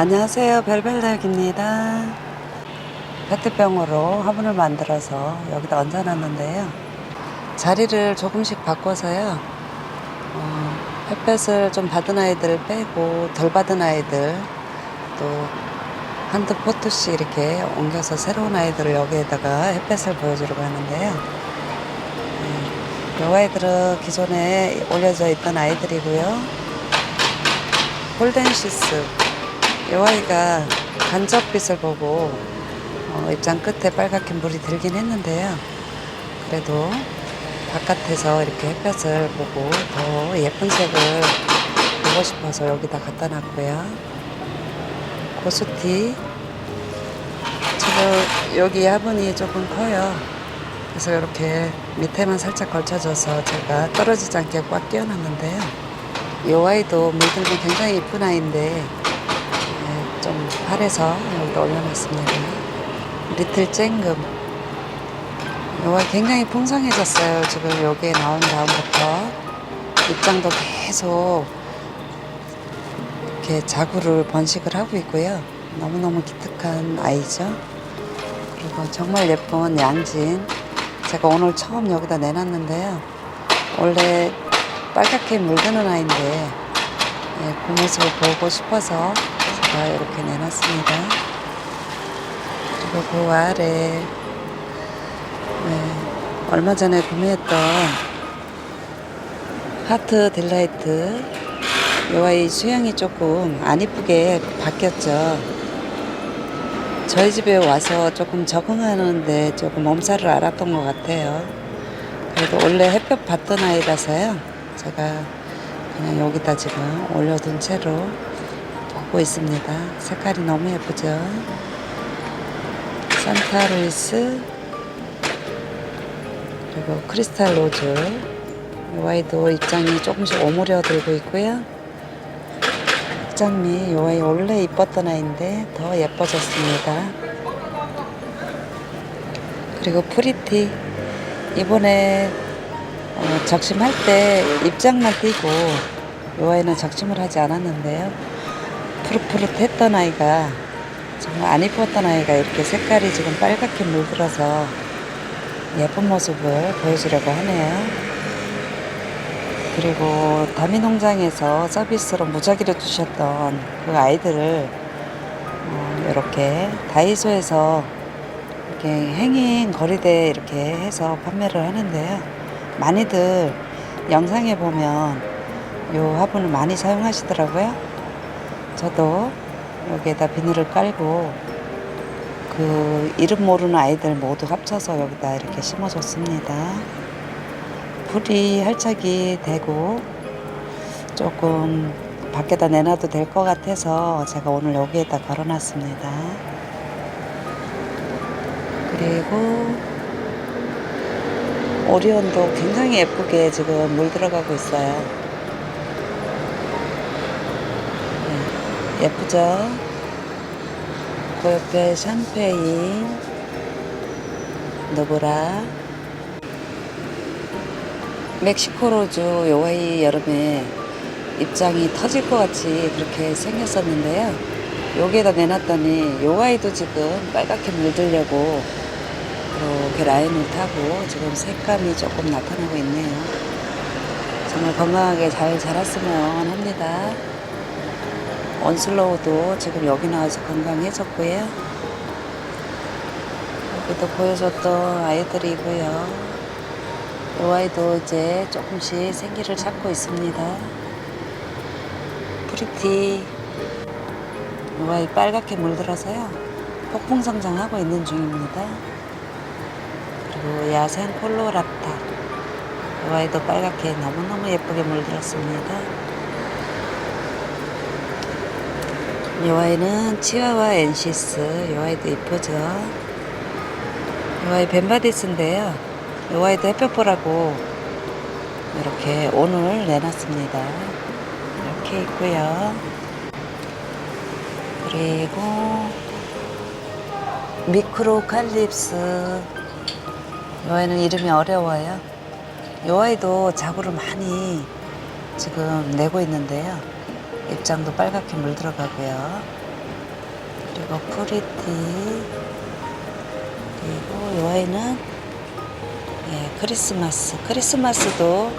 안녕하세요. 별별닭입니다. 페트병으로 화분을 만들어서 여기다 얹어놨는데요. 자리를 조금씩 바꿔서요. 어, 햇볕을 좀 받은 아이들 빼고 덜 받은 아이들 또 한두 포트씩 이렇게 옮겨서 새로운 아이들을 여기에다가 햇볕을 보여주려고 하는데요. 이 아이들은 기존에 올려져 있던 아이들이고요. 홀덴시스 이 아이가 간접빛을 보고 어, 입장 끝에 빨갛게 물이 들긴 했는데요. 그래도 바깥에서 이렇게 햇볕을 보고 더 예쁜 색을 보고 싶어서 여기다 갖다 놨고요. 고수티 지금 여기 화분이 조금 커요. 그래서 이렇게 밑에만 살짝 걸쳐져서 제가 떨어지지 않게 꽉 끼워놨는데요. 이 아이도 물들기 굉장히 이쁜 아이인데 네, 좀 파래서 여기다 올려놨습니다. 리틀 쨍금. 이 아이 굉장히 풍성해졌어요. 지금 여기에 나온 다음부터 입장도 계속 이렇게 자구를 번식을 하고 있고요. 너무너무 기특한 아이죠. 그리고 정말 예쁜 양진. 제가 오늘 처음 여기다 내놨는데요. 원래 빨갛게 물드는 아이인데 예, 그 모습을 보고 싶어서 제가 이렇게 내놨습니다. 그리고 그 아래 네, 얼마 전에 구매했던 하트 딜라이트 이 아이 수영이 조금 안 이쁘게 바뀌었죠. 저희 집에 와서 조금 적응하는데 조금 몸살을 앓았던 것 같아요. 그래도 원래 햇볕 받던 아이라서요. 제가 그냥 여기다 지금 올려둔 채로 보고 있습니다. 색깔이 너무 예쁘죠? 산타루이스 그리고 크리스탈 로즈 이 아이도 입장이 조금씩 오므려 들고 있고요. 입장미 이 아이 원래 이뻤던 아이인데 더 예뻐졌습니다. 그리고 프리티 이번에 어, 적심할 때 입장만 띄고 이 아이는 적심을 하지 않았는데요. 푸릇푸릇했던 아이가 정말 안 이뻤던 아이가 이렇게 색깔이 지금 빨갛게 물들어서 예쁜 모습을 보여주려고 하네요. 그리고 다미농장에서 서비스로 무작위로 주셨던 그 아이들을 어, 이렇게 다이소에서 이렇게 행인 거리대에 이렇게 해서 판매를 하는데요. 많이들 영상에 보면 요 화분을 많이 사용하시더라고요. 저도 여기에다 비닐을 깔고 그 이름 모르는 아이들 모두 합쳐서 여기다 이렇게 심어줬습니다. 불이 활착이 되고 조금 밖에다 내놔도 될 것 같아서 제가 오늘 여기에다 걸어놨습니다. 그리고 오리온도 굉장히 예쁘게 지금 물 들어가고 있어요. 예쁘죠? 그 옆에 샴페인, 노브라, 멕시코 로즈 요아이 여름에 입장이 터질 것 같이 그렇게 생겼었는데요. 여기에다 내놨더니 요아이도 지금 빨갛게 물들려고 이렇게 라인을 타고 지금 색감이 조금 나타나고 있네요. 정말 건강하게 잘 자랐으면 합니다. 원슬로우도 지금 여기 나와서 건강해졌고요. 여기도 보여줬던 아이들이고요. 이 아이도 이제 조금씩 생기를 찾고 있습니다. 프리티 이 아이 빨갛게 물들어서요. 폭풍 성장하고 있는 중입니다. 그리고 야생 콜로랍타 이 아이도 빨갛게 너무너무 예쁘게 물들었습니다. 이 아이는 치와와 엔시스 이 아이도 이쁘죠. 이 아이 벤바디스인데요. 이 아이도 햇볕 보라고 이렇게 오늘 내놨습니다. 이렇게 있고요. 그리고 미크로 칼립스 이 아이는 이름이 어려워요. 이 아이도 자구를 많이 지금 내고 있는데요. 입장도 빨갛게 물들어가고요. 그리고 프리티 그리고 이 아이는 예, 크리스마스 크리스마스도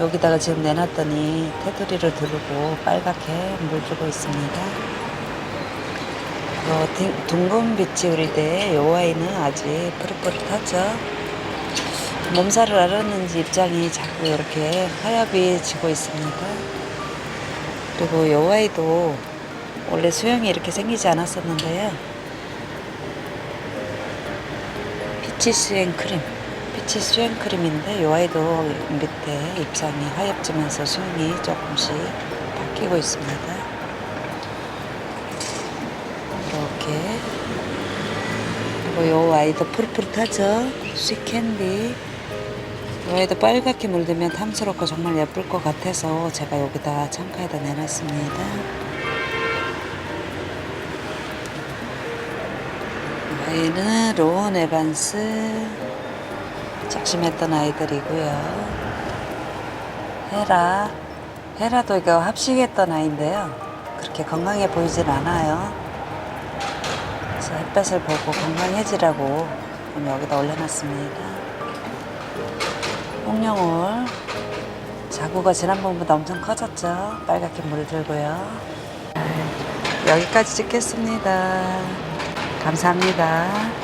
여기다가 지금 내놨더니 테두리를 두르고 빨갛게 물 주고 있습니다. 어, 딩- 둥근 빛이 우리 때요 아이는 아직 푸릇푸릇하죠. 몸살을 앓았는지 입장이 자꾸 이렇게 하얗게 지고 있습니다. 그리고 요 아이도 원래 수영이 이렇게 생기지 않았었는데요. 피치 수행 크림. 피치 수행 크림인데 요 아이도 밑에 입장이 하얘지면서 수영이 조금씩 바뀌고 있습니다. 이렇게. 그리고 요 아이도 푸릇푸릇하죠. 스윗캔디. 요 아이도 빨갛게 물들면 탐스럽고 정말 예쁠 것 같아서 제가 여기다 창가에다 내놨습니다. 아이는 로운 에반스 작심했던 아이들이고요. 헤라 헤라도 이거 합식했던 아이인데요. 그렇게 건강해 보이진 않아요. 그래서 햇볕을 보고 건강해지라고 여기다 올려놨습니다. 홍룡울 자구가 지난번보다 엄청 커졌죠. 빨갛게 물들고요. 여기까지 찍겠습니다. 감사합니다.